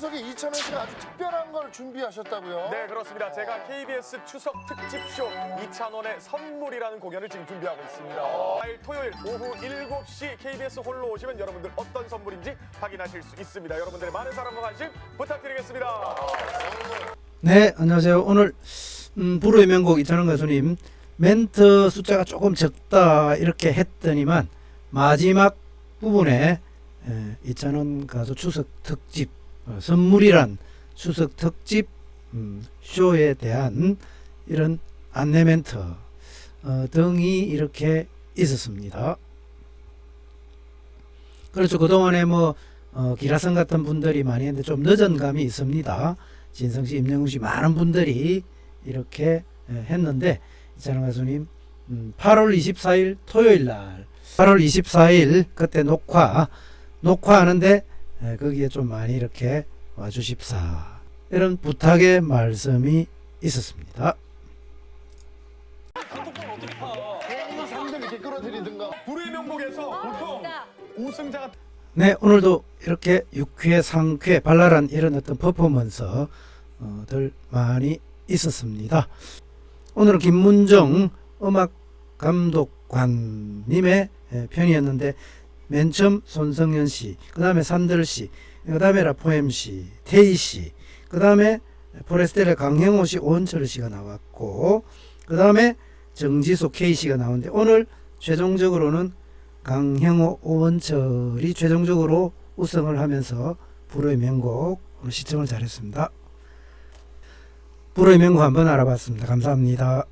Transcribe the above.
추석에 이찬원 씨가 아주 특별한 걸 준비하셨다고요? 네 그렇습니다. 제가 KBS 추석 특집쇼 이찬원의 선물이라는 공연을 지금 준비하고 있습니다. 4일 토요일 오후 7시 KBS 홀로 오시면 여러분들 어떤 선물인지 확인하실 수 있습니다. 여러분들의 많은 사랑과 관심 부탁드리겠습니다. 네, 안녕하세요. 오늘 음, 불후의 명곡 이찬원 가수님 멘트 숫자가 조금 적다 이렇게 했더니만 마지막 부분에 에, 이찬원 가수 추석 특집 어, 선물이란 추석 특집 음, 쇼에 대한 이런 안내 멘트 어, 등이 이렇게 있었습니다. 그렇죠. 그동안에 뭐 어, 기라성 같은 분들이 많이 했는데 좀 늦은 감이 있습니다. 진성 씨, 임영웅 씨 많은 분들이 이렇게 에, 했는데 이찬원 가수님 음, 8월 24일 토요일 날 8월 24일 그때 녹화 녹화하는데 에, 거기에 좀 많이 이렇게 와주십사 이런 부탁의 말씀이 있었습니다. 네, 오늘도 이렇게 6회, 상쾌, 발랄한 이런 어떤 퍼포먼스들 많이 있었습니다. 오늘은 김문정 음악 감독관님의 예, 편이었는데 맨 처음 손성현 씨, 그 다음에 산들 씨, 그 다음에 라포엠 씨, 테이 씨, 그 다음에 포레스텔의 강형호 씨, 오은철 씨가 나왔고, 그 다음에 정지수 K 씨가 나오는데 오늘 최종적으로는 강형호, 오원철이 최종적으로 우승을 하면서 불후의 명곡 오늘 시청을 잘했습니다. 불후의 명곡 한번 알아봤습니다. 감사합니다.